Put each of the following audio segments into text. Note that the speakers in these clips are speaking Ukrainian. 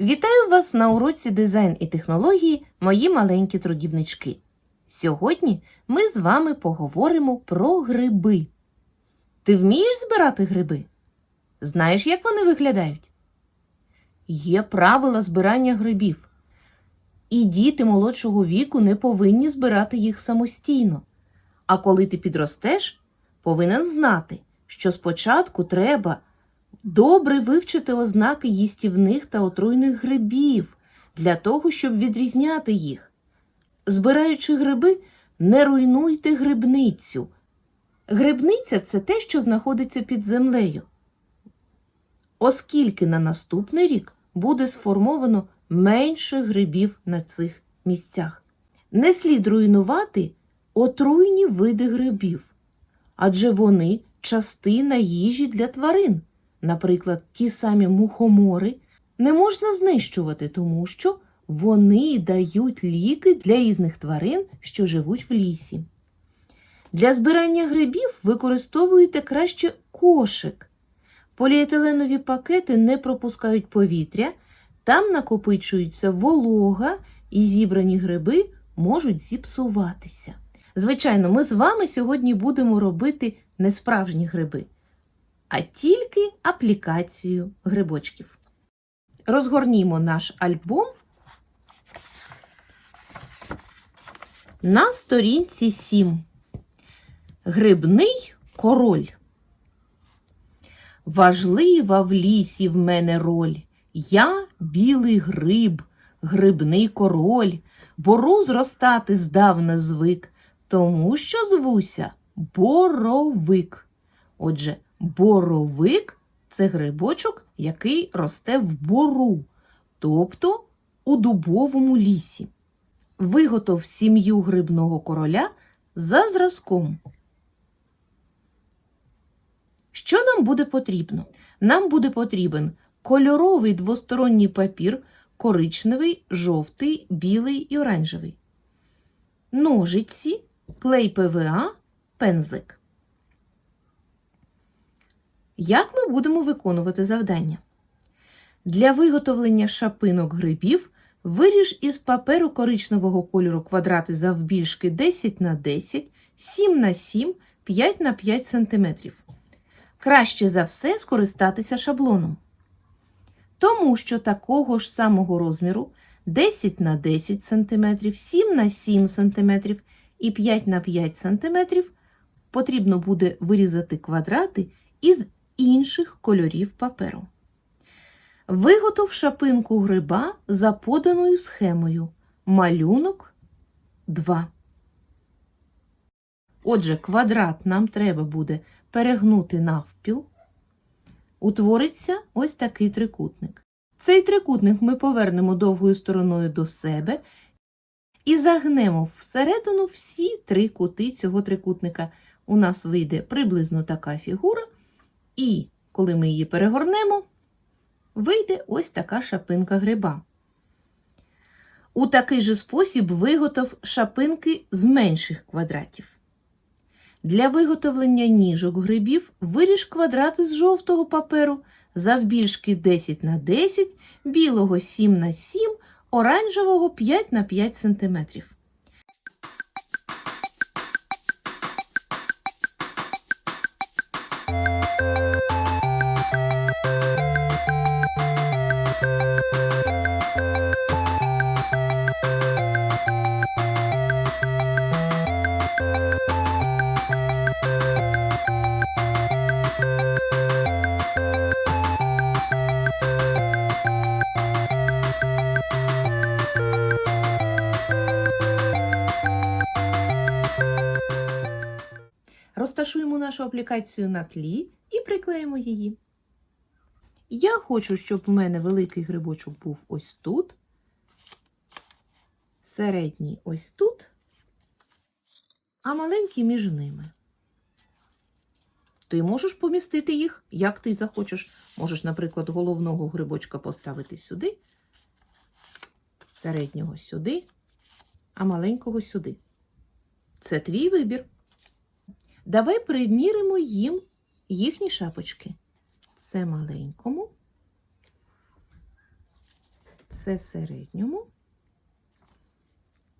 Вітаю вас на уроці дизайн і технології, мої маленькі трудівнички. Сьогодні ми з вами поговоримо про гриби. Ти вмієш збирати гриби? Знаєш, як вони виглядають? Є правила збирання грибів. І діти молодшого віку не повинні збирати їх самостійно. А коли ти підростеш, повинен знати, що спочатку треба добре вивчити ознаки їстівних та отруйних грибів для того, щоб відрізняти їх. Збираючи гриби, не руйнуйте грибницю. Грибниця це те, що знаходиться під землею. Оскільки на наступний рік буде сформовано менше грибів на цих місцях. Не слід руйнувати отруйні види грибів, адже вони частина їжі для тварин. Наприклад, ті самі мухомори не можна знищувати, тому що вони дають ліки для різних тварин, що живуть в лісі. Для збирання грибів використовуйте краще кошик. Поліетиленові пакети не пропускають повітря, там накопичується волога і зібрані гриби можуть зіпсуватися. Звичайно, ми з вами сьогодні будемо робити не справжні гриби, а тільки аплікацію грибочків. Розгорнімо наш альбом на сторінці 7. Грибний король. Важлива в лісі в мене роль. Я білий гриб, грибний король, бору зростати здавна звик, тому що звуся боровик. Отже, боровик це грибочок, який росте в бору, тобто у дубовому лісі. Виготов сім'ю грибного короля за зразком. Що нам буде потрібно? Нам буде потрібен кольоровий двосторонній папір, коричневий, жовтий, білий і оранжевий. Ножиці, клей ПВА, пензлик. Як ми будемо виконувати завдання? Для виготовлення шапинок грибів виріж із паперу коричневого кольору квадрати завбільшки 10 на 10, 7 на 7, 5 на 5 см. Краще за все скористатися шаблоном. Тому що такого ж самого розміру 10 на 10 см, 7 на 7 см і 5 на 5 см потрібно буде вирізати квадрати із інших кольорів паперу. Виготов шапинку гриба за поданою схемою. Малюнок 2. Отже, квадрат нам треба буде перегнути навпіл. Утвориться ось такий трикутник. Цей трикутник ми повернемо довгою стороною до себе і загнемо всередину всі три кути цього трикутника. У нас вийде приблизно така фігура, і коли ми її перегорнемо, вийде ось така шапинка гриба. У такий же спосіб виготов шапинки з менших квадратів. Для виготовлення ніжок грибів виріж квадрати з жовтого паперу завбільшки 10 на 10, білого 7 на 7, оранжевого 5 на 5 см. Нашу аплікацію на тлі і приклеїмо її. Я хочу, щоб у мене великий грибочок був ось тут, середній ось тут, а маленький між ними. Ти можеш помістити їх, як ти захочеш. Можеш, наприклад, головного грибочка поставити сюди, середнього сюди, а маленького сюди. Це твій вибір. Давай приміримо їм їхні шапочки. Це маленькому, Це середньому.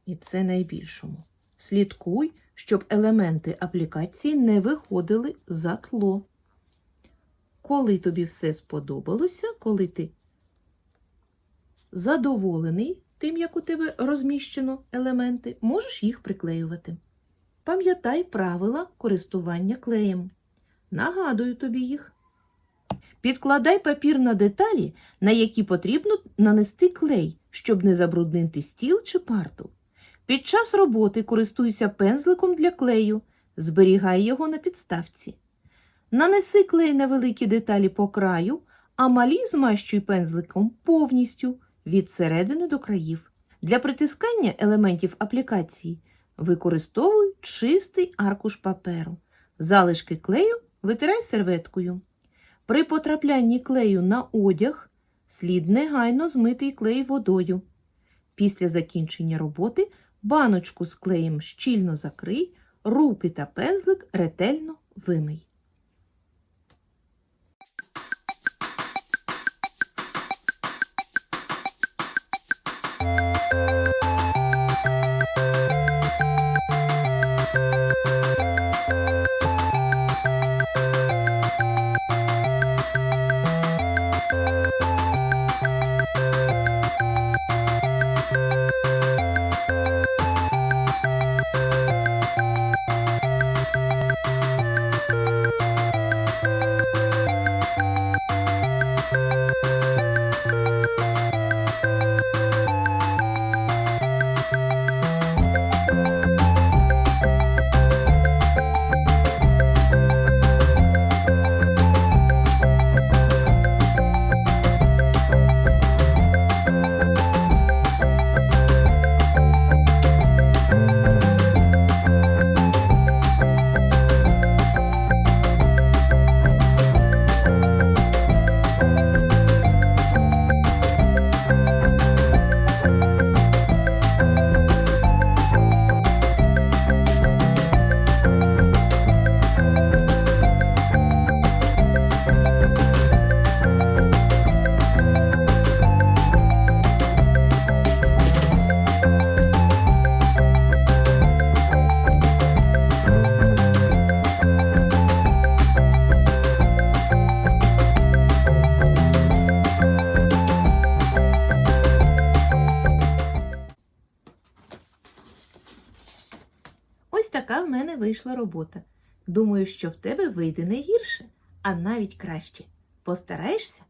І це найбільшому. Слідкуй, щоб елементи аплікації не виходили за тло. Коли тобі все сподобалося, коли ти задоволений тим, як у тебе розміщено елементи, можеш їх приклеювати. Пам'ятай правила користування клеєм. Нагадую тобі їх. Підкладай папір на деталі, на які потрібно нанести клей, щоб не забруднити стіл чи парту. Під час роботи користуйся пензликом для клею, зберігай його на підставці. Нанеси клей на великі деталі по краю, а малі змащуй пензликом повністю від середини до країв. Для притискання елементів аплікації використовуй чистий аркуш паперу. Залишки клею витирай серветкою. При потраплянні клею на одяг слід негайно змитий клей водою. Після закінчення роботи баночку з клеєм щільно закрий, руки та пензлик ретельно вимий. Така в мене вийшла робота. Думаю, що в тебе вийде не гірше, а навіть краще. Постараєшся?